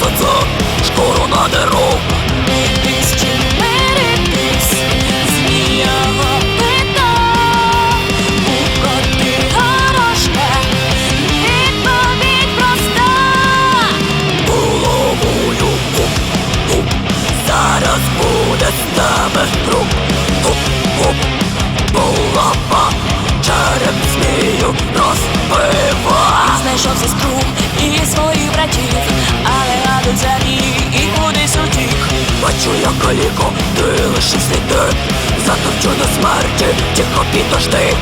за це шкуру надеру Миритись чи миритись, зміяго пита, у коти горошка, відповідь проста. головою Гуп, гуп. Зараз буде з тебе труп Гуп, гуп. Булава череп змію розбива Знайшов сестру і своїх братів, за ній і кудись утік. Бачу я каліко, ти лишив сліди Затовчу до смерті, тихо підожди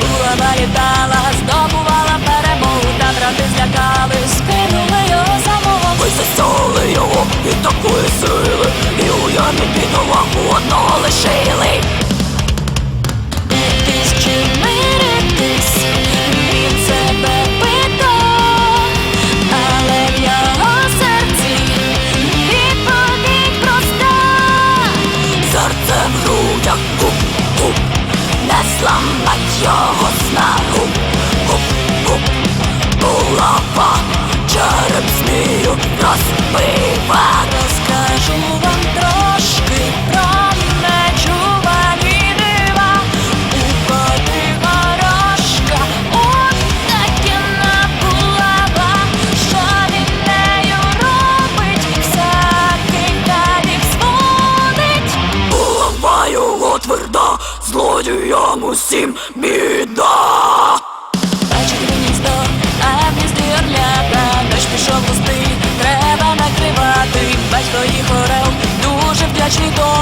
Була літала, здобувала перемогу, та його снагу Гуп, Злодіям усім біда! Бачить гніздо, а в гнізді орлята пішов пустий, треба накривати. Батько їх орел, дуже вдячний тому